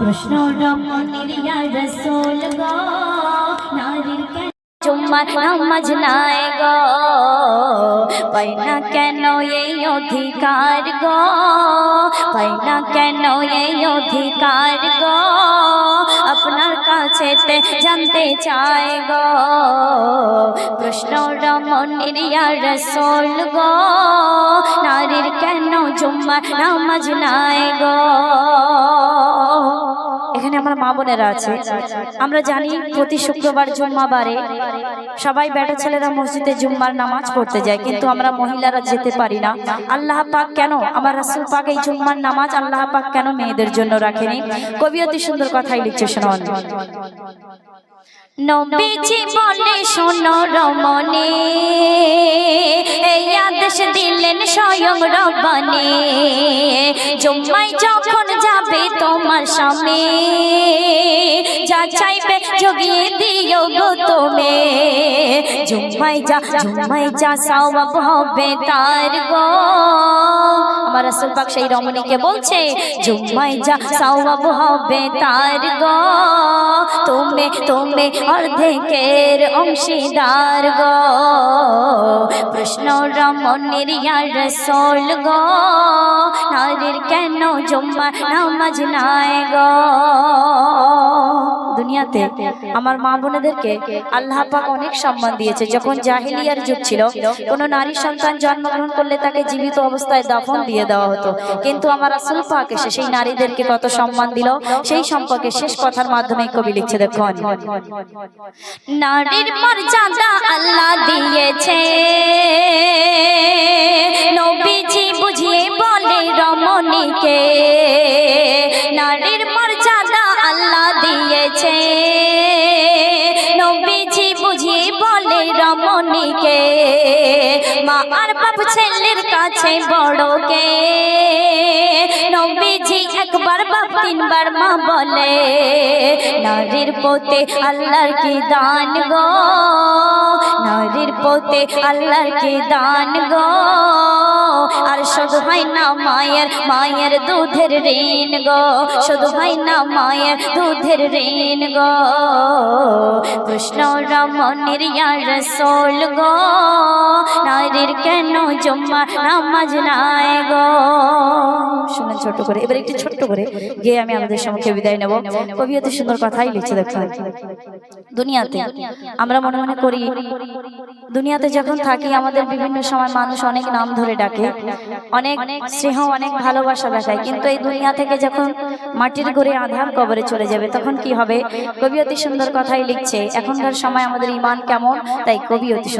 কৃষ্ণ রমণীর ইয়া রসোল গো নারীর কেন জুম্মার নামাজ নাই গো পাই না কেন এই অধিকার গো পাই না কেন এই অধিকার গো আপনার কাছে জানতে চাই গো প্রশ্ন রমণীর ইয়া রসোল গো নারীর কেন জুম্মার নামাজ নাই আমার মা বোনেরা আছে। আমরা জানি প্রতি শুক্রবার জুম্মাবারে সবাই বেটা ছেলেরা মসজিদে জুম্মার নামাজ পড়তে যায়, কিন্তু আমরা মহিলারা যেতে পারি না। আল্লাহ পাক কেন? আমার রাসুল পাক এই জুম্মার নামাজ আল্লাহ পাক কেন মেয়েদের জন্য রাখেনি? কবি অতি সুন্দর কথাই লিখছে, শোনান। নবীজি বলে শোনো রমণী, এই আদেশ দিলেন স্বয়ং রব্বানি জুম্মায় তোমার স্বামী যা চাইবে জগিয়ে দিও গো তুমি। জুম্মায় যা জুম্মায় যা, সওয়াব হবে তার গো। আমার রাসূল পাক সেই রমণীকে বলছে জুম্মায় যা, সওয়াব হবে তার গো। তুমি তুমি অর্ধেকের অংশীদার গো। প্রশ্ন রমণীর ইয়া রসোল গো। নারীর কেন জুম্মা নামাজ নাই গো। দুনিয়াতে আমার মা বোনেদেরকে আল্লাহ পাক অনেক সম্মান দিয়েছে। যখন জাহিলিয়ার যুগ ছিল নারী সন্তান জন্মগ্রহণ করলে তাকে জীবিত অবস্থায় দাফন দিয়ে দেওয়া হতো। কিন্তু আমার রাসূল পাক এসে সেই নারীদেরকে কত সম্মান দিল, সেই সম্পর্কে শেষ কথার মাধ্যমে কবি লিখছে, দেখুন। নারীর মর্যাদা আল্লাহ দিয়েছে। রমণীকে নারীর মর্যাদা আল্লাহ দিয়েছে। নবীজি বুঝিয়ে বলে রমণীকে, মা আর বাপ ছেলের কাছে বড়কে। নবীজি একবার বাপ, তিনবার মা বলে, নারীর পোতে আল্লাহর কি দান গো? নারীর পোতে আল্লাহর কি দান গো। আর শুধু হয় না মায়ের মায়ের দুধের ঋণ গো। শুধু হয় না মায়ের দুধের ঋণ গো। কৃষ্ণ রমণীর ইয়া সোল গো। নারীর কেন জম্মা? নামাজ নাই গো। শুনে ছোট করে, এবার একটু ছোট্ট করে গিয়ে আমি আমাদের সম্মুখে বিদায় নেব। কবি অতি সুন্দর কথাই লিখছে, দেখুন। দুনিয়াতে আমরা মনে মনে করি, দুনিয়াতে যখন থাকি, আমাদের বিভিন্ন সময় মানুষ অনেক নাম ধরে ডাকে, অনেক স্নেহ, অনেক ভালোবাসা দেখায়। কিন্তু এই দুনিয়া থেকে যখন মাটির ঘরে আধার কবরে চলে যাবে, তখন কি হবে? কবি অতি সুন্দর কথাই লিখছে, এখনকার সময় আমাদের ইমান কেমন? তাই কবি অতি সুন্দর